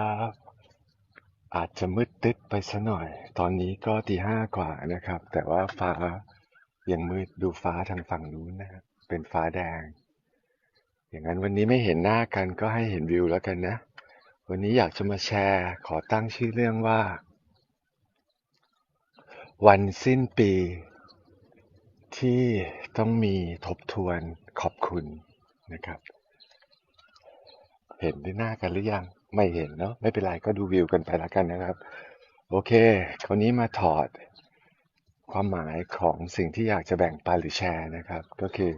ครับอาจจะมืดตึ๊ดไปสักหน่อย ตอนนี้ก็ตีห้ากว่านะครับ แต่ว่าฟ้ายังมืดดูฟ้าทางฝั่งนู้นนะครับเป็นฟ้าแดง อย่างนั้นวันนี้ไม่เห็นหน้ากันก็ให้เห็นวิวแล้วกันนะ วันนี้อยากจะมาแชร์ขอตั้งชื่อเรื่องว่า วันสิ้นปี ที่ต้องมีทบทวนขอบคุณนะครับ เห็นได้หน้ากันหรือยัง ไม่เห็นเนาะไม่เป็นไรก็ดูวิวกันไปแล้วกันนะครับ โอเคคราวนี้มาถอดความหมายของสิ่งที่อยากจะแบ่งปันหรือแชร์นะครับ ก็คือ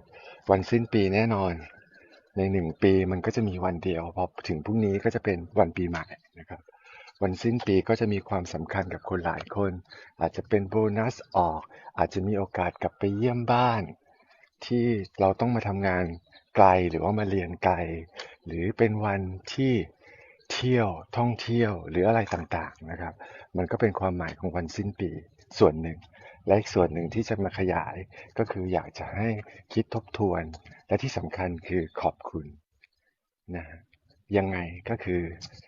วันสิ้นปีแน่นอน ในหนึ่งปีมันก็จะมีวันเดียวพอถึงพรุ่งนี้ก็จะเป็นวันปีใหม่นะครับ วันสิ้นปีก็จะมีความสำคัญกับคนหลายคน อาจจะเป็นโบนัสออก อาจจะมีโอกาสกลับไปเยี่ยมบ้าน ที่เราต้องมาทำงานไกลหรือว่ามาเรียนไกล หรือเป็นวันที่ ที่ยวท่องเที่ยวหรืออะไรต่างๆนะครับ มันก็เป็นความหมายของวันสิ้นปีส่วนหนึ่ง และอีกส่วนหนึ่งที่จะมาขยายก็คืออยากจะให้คิดทบทวน และที่สำคัญคือขอบคุณนะฮะยังไงก็คือ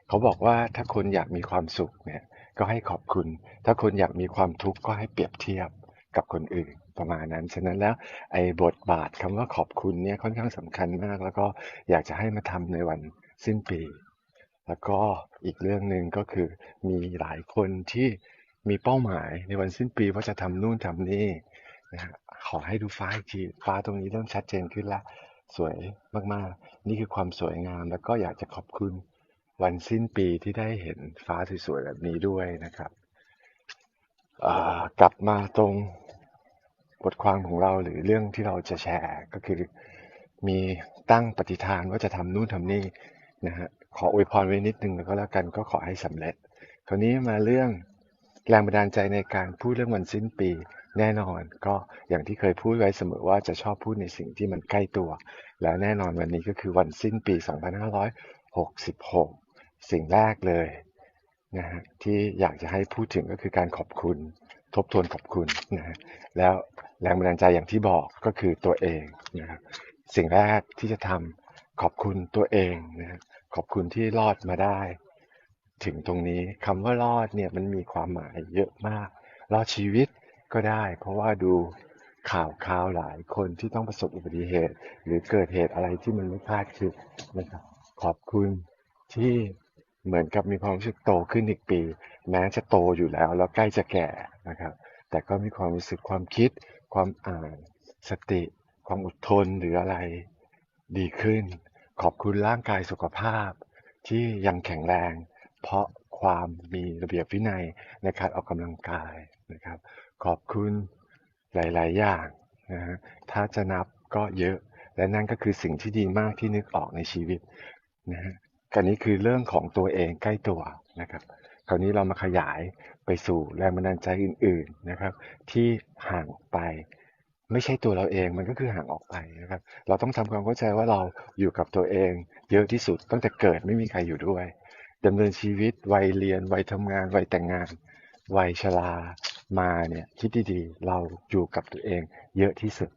เขาบอกว่าถ้าคนอยากมีความสุขเนี่ยก็ให้ขอบคุณ ถ้าคนอยากมีความทุกข์ก็ให้เปรียบเทียบกับคนอื่นประมาณนั้น ฉะนั้นแล้วไอ้บทบาทคำว่าขอบคุณเนี่ยค่อนข้างสำคัญมาก แล้วก็อยากจะให้มาทำในวันสิ้นปี แล้วก็อีกเรื่องหนึ่งก็คือมีหลายคนที่มีเป้าหมายในวันสิ้นปีว่าจะทำนู่นทำนี่นะฮะขอให้ดูฟ้าอีกทีฟ้าตรงนี้เริ่มชัดเจนขึ้นแล้วสวยมากๆ นี่คือความสวยงาม แล้วก็อยากจะขอบคุณวันสิ้นปีที่ได้เห็นฟ้าสวยๆแบบนี้ด้วยนะครับกลับมาตรงบทความของเราหรือเรื่องที่เราจะแชร์ก็คือมีตั้งปฏิฐานว่าจะทำนู่นทำนี่นะฮะ ขออวยพรไว้นิดนึงแล้วก็แล้วกันก็ขอให้สำเร็จ คราวนี้มาเรื่องแรงบันดาลใจในการพูดเรื่องวันสิ้นปีแน่นอนก็อย่างที่เคยพูดไว้เสมอว่าจะชอบพูดในสิ่งที่มันใกล้ตัว แล้วแน่นอนวันนี้ก็คือวันสิ้นปี 2566 สิ่งแรกเลยนะฮะที่อยากจะให้พูดถึงก็คือการขอบคุณ ทบทวนขอบคุณนะฮะแล้วแรงบันดาลใจอย่างที่บอกก็คือตัวเองนะครับสิ่งแรกที่จะทำขอบคุณตัวเองนะฮะ ขอบคุณที่รอดมาได้ ถึงตรงนี้คำว่ารอดเนี่ยมันมีความหมายเยอะมาก รอดชีวิตก็ได้ เพราะว่าดูข่าวข่าวหลายคนที่ต้องประสบอุบัติเหตุ หรือเกิดเหตุอะไรที่มันไม่คาดคิดนะครับขอบคุณที่เหมือนกับมีความรู้สึกโตขึ้นอีกปี แม้จะโตอยู่แล้ว แล้วใกล้จะแก่นะครับ แต่ก็มีความรู้สึกความคิด ความอ่าน สติ ความอดทนหรืออะไรดีขึ้น ขอบคุณร่างกายสุขภาพ ที่ยังแข็งแรง เพราะความมีระเบียบวินัยในการออกกำลังกายนะครับ ขอบคุณหลาย ๆ อย่างนะฮะถ้าจะนับก็เยอะ และนั่นก็คือสิ่งที่ดีมากที่นึกออกในชีวิตนะฮะกันนี้คือเรื่องของตัวเองใกล้ตัวนะครับ คราวนี้เรามาขยายไปสู่แรงบันดาลใจอื่น ๆ นะครับ ที่ห่างไป ไม่ใช่ตัวเราเองมันก็คือห่างออกไปนะครับ เราต้องทำความเข้าใจว่าเราอยู่กับตัวเอง เยอะที่สุดตั้งแต่เกิดไม่มีใครอยู่ด้วยดำเนินชีวิตวัยเรียนวัยทำงานวัยแต่งงานวัยชรามาเนี่ยคิดดีๆ เราอยู่กับตัวเองเยอะที่สุด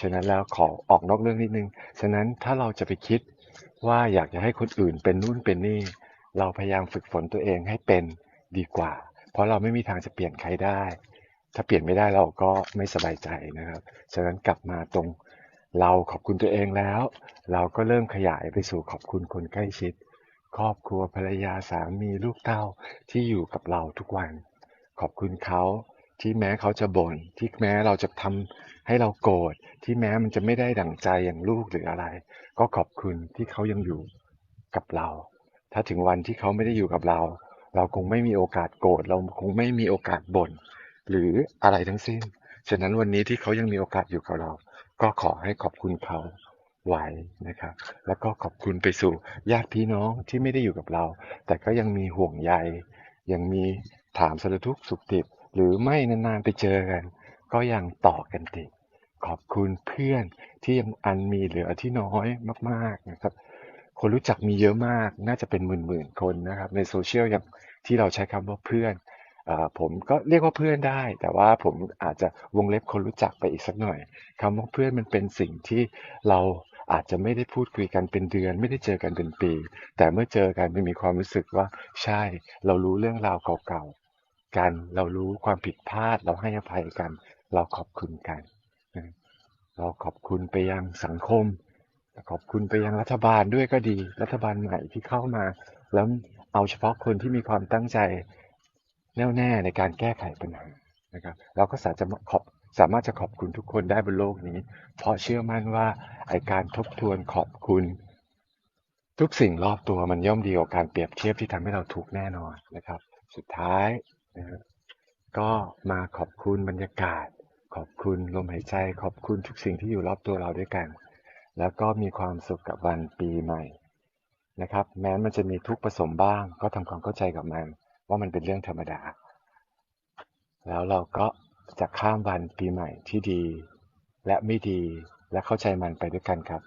ฉะนั้นแล้วขอออกนอกเรื่องนิดนึง ฉะนั้นถ้าเราจะไปคิดว่าอยากจะให้คนอื่นเป็นนู่นเป็นนี่ เราพยายามฝึกฝนตัวเองให้เป็นดีกว่า เพราะเราไม่มีทางจะเปลี่ยนใครได้ ถ้าเปลี่ยนไม่ได้เราก็ไม่สบายใจนะครับ ฉะนั้นกลับมาตรงเราขอบคุณตัวเองแล้ว เราก็เริ่มขยายไปสู่ขอบคุณคนใกล้ชิด ครอบครัวภรรยาสามีลูกเต้าที่อยู่กับเราทุกวัน ขอบคุณเขาที่แม้เขาจะบ่นที่แม้เราจะทำให้เราโกรธที่แม้มันจะไม่ได้ดั่งใจอย่างลูกหรืออะไร ก็ขอบคุณที่เขายังอยู่กับเรา ถ้าถึงวันที่เขาไม่ได้อยู่กับเรา เราคงไม่มีโอกาสโกรธเราคงไม่มีโอกาสบ่น หรืออะไรทั้งสิ้น ฉะนั้นวันนี้ที่เขายังมีโอกาสอยู่กับเรา ก็ขอให้ขอบคุณเขาไว้นะครับ แล้วก็ขอบคุณไปสู่ญาติพี่น้องที่ไม่ได้อยู่กับเรา แต่ก็ยังมีห่วงใย ยังมีถามสารทุกข์สุขดิบ หรือไม่นานๆไปเจอกัน ก็ยังต่อกันติด ขอบคุณเพื่อนที่ยังอันมีเหลือที่น้อยมากๆนะครับ คนรู้จักมีเยอะมาก น่าจะเป็นหมื่นๆคนนะครับ ในโซเชียลอย่างที่เราใช้คำว่าเพื่อน ผมก็เรียกว่าเพื่อนได้ แต่ว่าผมอาจจะวงเล็บคนรู้จักไปอีกสักหน่อยคำว่าเพื่อนมันเป็นสิ่งที่เราอาจจะไม่ได้พูดคุยกันเป็นเดือน ไม่ได้เจอกันเป็นปี แต่เมื่อเจอกันมันมีความรู้สึกว่าใช่ เรารู้เรื่องราวเก่าๆกัน เรารู้ความผิดพลาด เราให้อภัยกัน เราขอบคุณกัน เราขอบคุณไปยังสังคม ขอบคุณไปยังรัฐบาลด้วยก็ดี รัฐบาลใหม่ที่เข้ามา แล้วเอาเฉพาะคนที่มีความตั้งใจ แน่วแน่ในการแก้ไขปัญหานะครับเราก็สามารถจะขอบสามารถจะขอบคุณทุกคนได้บนโลกนี้ เพราะเชื่อมั่นว่าไอการทบทวนขอบคุณ ทุกสิ่งรอบตัวมันย่อมดีกว่าการเปรียบเทียบที่ทำให้เราทุกข์แน่นอนนะครับ สุดท้ายนะก็มาขอบคุณบรรยากาศ ขอบคุณลมหายใจ ขอบคุณทุกสิ่งที่อยู่รอบตัวเราด้วยกัน แล้วก็มีความสุขกับวันปีใหม่นะครับ แม้มันจะมีทุกข์ผสมบ้าง ก็ทำความเข้าใจกับมัน ว่ามันเป็นเรื่องธรรมดา แล้วเราก็จะข้ามวันปีใหม่ที่ดี และไม่ดีและเข้าใจมันไปด้วยกันครับ